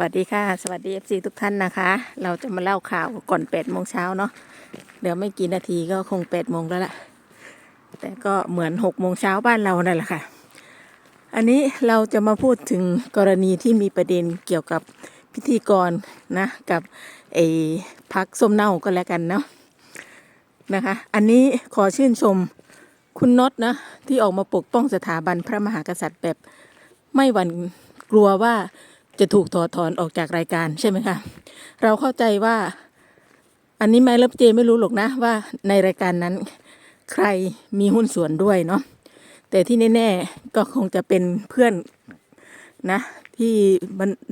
วัสดีค่ะ สวัสดี FC ทุกท่านนะคะ เราจะมาเล่าข่าวก่อน8โมงเช้าเนาะเดี๋ยวไม่กี่นาทีก็คง8โมงแล้วล่ะ แต่ก็เหมือน6โมงเช้าบ้านเรานั่นแหละค่ะ อันนี้เราจะมาพูดถึงกรณีที่มีประเด็นเกี่ยวกับพิธีกรนะกับไอ้พักส้มเน่าก็แล้วกันเนาะนะคะ อันนี้ขอชื่นชมคุณน็อตนะที่ออกมาปกป้องสถาบันพระมหากษัตริย์แบบไม่หวั่นกลัวว่า จะถูกถอดถอนออกจากรายการใช่ไหมคะเราเข้าใจว่า อันนี้ไม่เลิฟเจไม่รู้หรอกนะว่าในรายการนั้น ใครมีหุ้นส่วนด้วยเนาะแต่ที่แน่ๆก็คงจะเป็นเพื่อนนะ ที่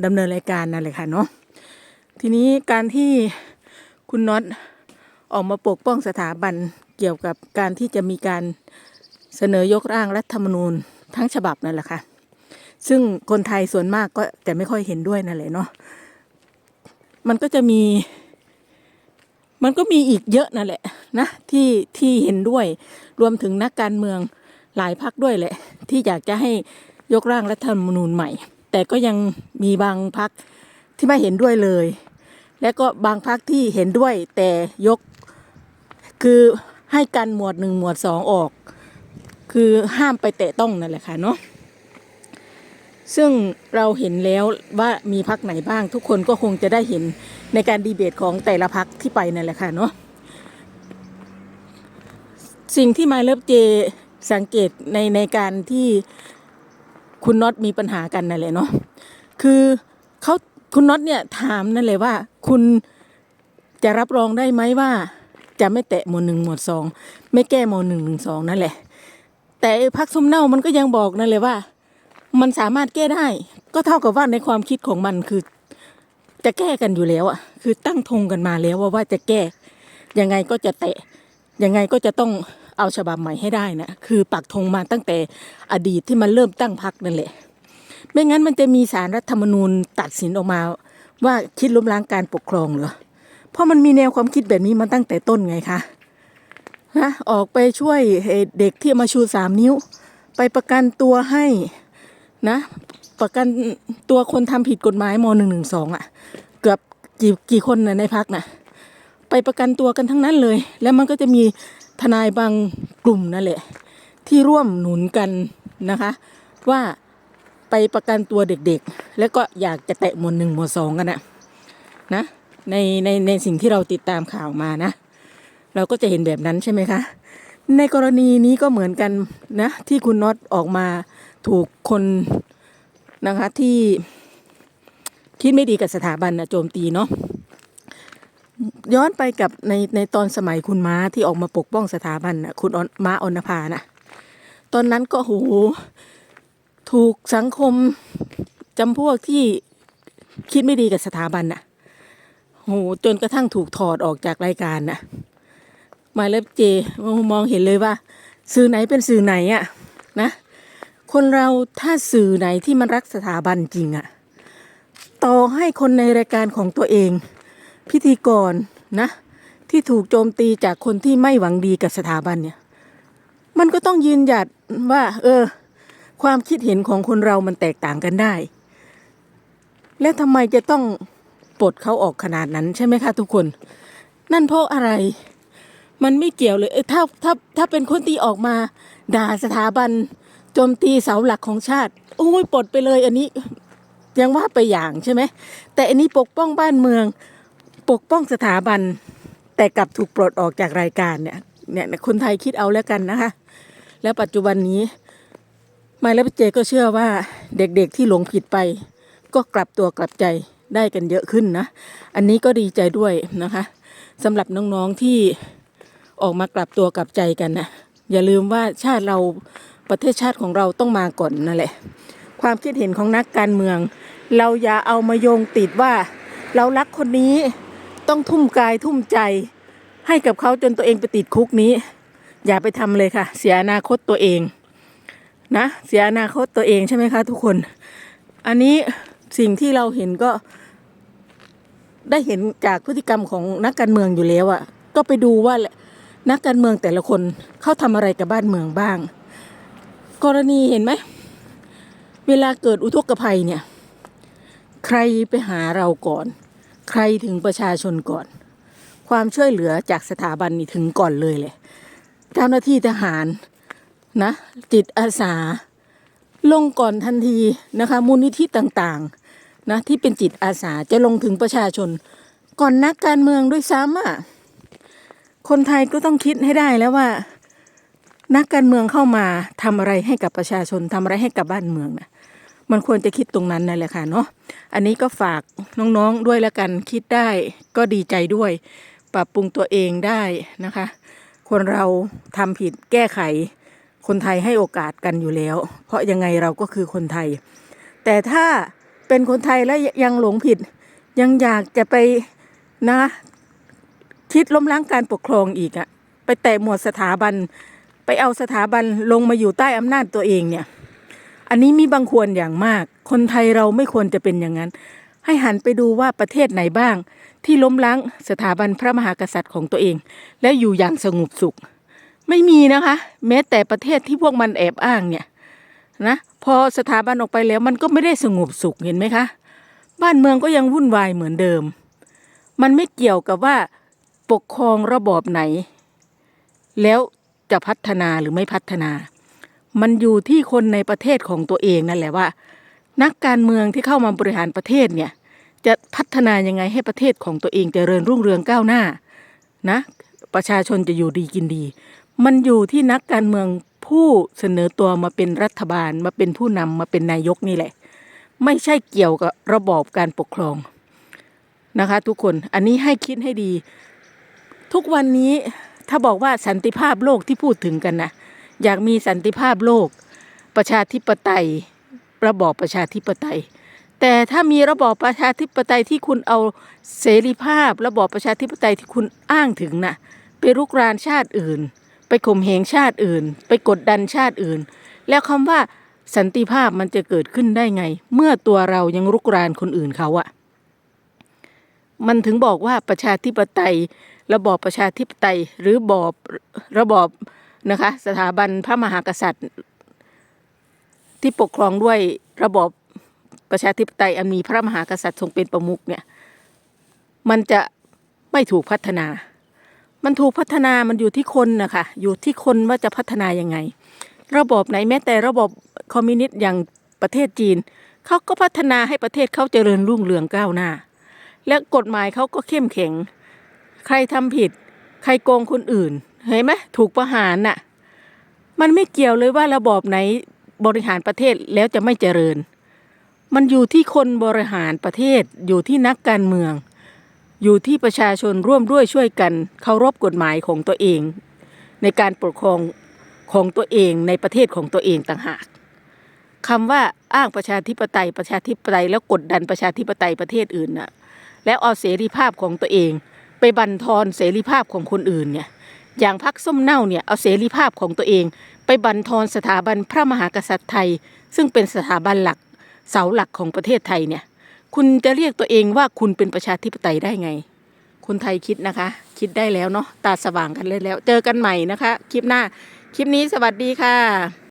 ดำเนินรายการนั่นแหละค่ะเนาะทีนี้การที่คุณน็อตออกมาปกป้องสถาบันเกี่ยวกับการที่จะมีการเสนอยกร่างรัฐธรรมนูญทั้งฉบับนั่นแหละค่ะ ซึ่งคนไทยส่วนมากก็จะไม่ค่อยเห็นด้วยนั่นแหละเนาะมันก็จะมี มันก็มีอีกเยอะนั่นแหละนะที่ที่เห็นด้วยรวมถึงนักการเมืองหลายพักด้วยแหละ ที่อยากจะให้ยกร่างรัฐธรรมนูญใหม่ แต่ก็ยังมีบางพักที่ไม่เห็นด้วยเลย และก็บางพักที่เห็นด้วยแต่ยกคือให้กันหมวดหนึ่งหมวดสองออก คือห้ามไปแตะต้องนั่นแหละค่ะเนาะ ซึ่งเราเห็นแล้วว่ามีพักไหนบ้าง ทุกคนก็คงจะได้เห็นในการดีเบตของแต่ละพักที่ไปนั่นแหละค่ะเนาะสิ่งที่มาเลิฟเจสังเกตในในการที่คุณน็อตมีปัญหากันนั่นแหละเนาะคือเขาคุณน็อตเนี่ยถามนั่นเลยว่า คุณจะรับรองได้ไหมว่า จะไม่แตะหมวดหนึ่งหมวดสองไม่แก้หมวดหนึ่งหนึ่งสองนั่นแหละ แต่พักส้มเน่ามันก็ยังบอกนั่นเลยว่า มันสามารถแก้ได้ ก็เท่ากับว่าในความคิดของมันคือ จะแก้กันอยู่แล้วอะ คือตั้งธงกันมาแล้วว่าว่าจะแก้ยังไงก็จะเตะยังไงก็จะต้องเอาฉบับใหม่ให้ได้นะคือปักธงมาตั้งแต่อดีตที่มันเริ่มตั้งพักนั่นแหละ ไม่งั้นมันจะมีสารรัฐธรรมนูญตัดสินออกมา ว่าคิดล้มล้างการปกครองเหรอเพราะมันมีแนวความคิดแบบนี้มาตั้งแต่ต้นไงคะนะออกไปช่วยเด็กที่มาชูสามนิ้ว ไปประกันตัวให้ นะ ประกันตัวคนทำผิดกฎหมายมหนึ่งหนึ่งสองอะ เกือบกี่กี่คนนะในพักนะไปประกันตัวกันทั้งนั้นเลย แล้วมันก็จะมีทนายบางกลุ่มนั่นแหละ ที่ร่วมหนุนกันนะคะ ว่าไปประกันตัวเด็กๆ แล้วก็อยากจะแตะหมวดหนึ่งหมวดสองกันนะนะในในในสิ่งที่เราติดตามข่าวมานะ เราก็จะเห็นแบบนั้นใช่ไหมคะ ในกรณีนี้ก็เหมือนกันนะ ที่คุณน็อตออกมา ถูกคนนะคะที่คิดไม่ดีกับสถาบันนะโจมตีเนาะย้อนไปกับในในตอนสมัยคุณม้าที่ออกมาปกป้องสถาบันนะคุณม้าอนนภานะตอนนั้นก็โหถูกสังคมจำพวกที่คิดไม่ดีกับสถาบันน่ะโหจนกระทั่งถูกถอดออกจากรายการน่ะมาเล็บเจมองเห็นเลยว่า สื่อไหนเป็นสื่อไหนอะนะ คนเราถ้าสื่อไหนที่มันรักสถาบันจริงอะต่อให้คนในรายการของตัวเอง พิธีกรนะ ที่ถูกโจมตีจากคนที่ไม่หวังดีกับสถาบันเนี่ย มันก็ต้องยืนหยัดว่า เออ ความคิดเห็นของคนเรามันแตกต่างกันได้ และทำไมจะต้องปลดเขาออกขนาดนั้นใช่ไหมคะทุกคน นั่นเพราะอะไร มันไม่เกี่ยวเลยเออถ้าถ้าถ้าเป็นคนที่ออกมา ด่าสถาบัน โจมตีเสาหลักของชาติ โอ้ยปลดไปเลย อันนี้ยังว่าไปอย่างใช่ไหม แต่อันนี้ปกป้องบ้านเมือง ปกป้องสถาบัน แต่กลับถูกปลดออกจากรายการเนี่ยเนี่ยคนไทยคิดเอาแล้วกันนะคะ แล้วปัจจุบันนี้ไมค์และเจก็เชื่อว่าเด็กๆที่หลงผิดไป ก็กลับตัวกลับใจได้กันเยอะขึ้นนะ อันนี้ก็ดีใจด้วยนะคะสำหรับน้องๆที่ออกมากลับตัวกลับใจกันนะอย่าลืมว่าชาติเรา ประเทศชาติของเราต้องมาก่อนนั่นแหละ ความคิดเห็นของนักการเมือง เราอย่าเอามาโยงติดว่า เรารักคนนี้ต้องทุ่มกายทุ่มใจ ให้กับเขาจนตัวเองไปติดคุกนี้ อย่าไปทำเลยค่ะ เสียอนาคตตัวเองนะเสียอนาคตตัวเองใช่ไหมคะ ทุกคน อันนี้สิ่งที่เราเห็นก็ ได้เห็นจากพฤติกรรมของนักการเมืองอยู่แล้วอะ่ะ ก็ไปดูว่านักการเมืองแต่ละคนเขาทำอะไรกับบ้านเมืองบ้าง กรณีเห็นไหม เวลาเกิดอุทกภัยเนี่ย ใครไปหาเราก่อน ใครถึงประชาชนก่อน ความช่วยเหลือจากสถาบันนี่ถึงก่อนเลยเลยเจ้าหน้าที่ทหารนะจิตอาสา ลงก่อนทันทีนะคะมูลนิธิต่างๆนะที่เป็นจิตอาสาจะลงถึงประชาชน ก่อนนักการเมืองด้วยซ้ำอะคนไทยก็ต้องคิดให้ได้แล้วว่า นักการเมืองเข้ามาทำอะไรให้กับประชาชนทำอะไรให้กับบ้านเมืองนะมันควรจะคิดตรงนั้นนั่นแหละค่ะเนาะอันนี้ก็ฝากน้องๆด้วยแล้วกันคิดได้ก็ดีใจด้วย ปรับปรุงตัวเองได้นะคะ คนเราทำผิดแก้ไข คนไทยให้โอกาสกันอยู่แล้ว เพราะยังไงเราก็คือคนไทย แต่ถ้าเป็นคนไทยแล้วยังหลงผิด ยังอยากจะไปนะคิดล้มล้างการปกครองอีกอะไปแตะหมวดสถาบัน ไปเอาสถาบันลงมาอยู่ใต้อำนาจตัวเองเนี่ย อันนี้มีบางควรอย่างมาก คนไทยเราไม่ควรจะเป็นอย่างนั้น ให้หันไปดูว่าประเทศไหนบ้าง ที่ล้มล้างสถาบันพระมหากษัตริย์ของตัวเอง แล้วอยู่อย่างสงบสุข ไม่มีนะคะ แม้แต่ประเทศที่พวกมันแอบอ้างเนี่ยนะพอสถาบันออกไปแล้วมันก็ไม่ได้สงบสุขเห็นไหมคะ บ้านเมืองก็ยังวุ่นวายเหมือนเดิม มันไม่เกี่ยวกับว่าปกครองระบอบไหน แล้ว จะพัฒนาหรือไม่พัฒนา มันอยู่ที่คนในประเทศของตัวเองนั่นแหละว่า นักการเมืองที่เข้ามาบริหารประเทศเนี่ยจะพัฒนายังไงให้ประเทศของตัวเองเจริญรุ่งเรืองก้าวหน้านะประชาชนจะอยู่ดีกินดี มันอยู่ที่นักการเมืองผู้เสนอตัวมาเป็นรัฐบาลมาเป็นผู้นำมาเป็นนายกนี่แหละ ไม่ใช่เกี่ยวกับระบอบการปกครองนะคะ ทุกคนอันนี้ให้คิดให้ดี ทุกวันนี้ ถ้าบอกว่าสันติภาพโลกที่พูดถึงกันนะอยากมีสันติภาพโลก ประชาธิปไตย ระบอบประชาธิปไตย แต่ถ้ามีระบอบประชาธิปไตยที่คุณเอาเสรีภาพ ระบอบประชาธิปไตยที่คุณอ้างถึงน่ะไปรุกรานชาติอื่น ไปข่มเหงชาติอื่น ไปกดดันชาติอื่น แล้วคำว่าสันติภาพมันจะเกิดขึ้นได้ไง เมื่อตัวเรายังรุกรานคนอื่นเขาอะมันถึงบอกว่าประชาธิปไตย ระบอบประชาธิปไตย หรือบอบระบอบนะคะสถาบันพระมหากษัตริย์ ที่ปกครองด้วยระบอบประชาธิปไตยอันมีพระมหากษัตริย์ทรงเป็นประมุขเนี่ยมันจะไม่ถูกพัฒนา มันถูกพัฒนามันอยู่ที่คนนะคะอยู่ที่คนว่าจะพัฒนายังไง ระบอบไหนแม้แต่ระบบคอมมิวนิสต์อย่างประเทศจีนเขาก็พัฒนาให้ประเทศเขาเจริญรุ่งเรืองก้าวหน้า และกฎหมายเขาก็เข้มแข็ง ใครทำผิด ใครโกงคนอื่น เห็นไหมถูกประหารน่ะ มันไม่เกี่ยวเลยว่าระบอบไหนบริหารประเทศแล้วจะไม่เจริญ มันอยู่ที่คนบริหารประเทศ อยู่ที่นักการเมือง อยู่ที่ประชาชนร่วมด้วยช่วยกันเคารพกฎหมายของตัวเอง ในการปกครองของตัวเองในประเทศของตัวเองต่างหากคำว่าอ้างประชาธิปไตยประชาธิปไตยแล้วกดดันประชาธิปไตยประเทศอื่นน่ะแล้วเอาเสรีภาพของตัวเอง ไปบั่นทอนเสรีภาพของคนอื่นเนี่ยอย่างพักส้มเน่าเนี่ยเอาเสรีภาพของตัวเอง ไปบั่นทอนสถาบันพระมหากษัตริย์ไทย ซึ่งเป็นสถาบันหลักเสาหลักของประเทศไทยเนี่ยคุณจะเรียกตัวเองว่าคุณเป็นประชาธิปไตยได้ไง คนไทยคิดนะคะ คิดได้แล้วเนาะตาสว่างกันเลยแล้ว เจอกันใหม่นะคะ คลิปหน้า คลิปนี้สวัสดีค่ะ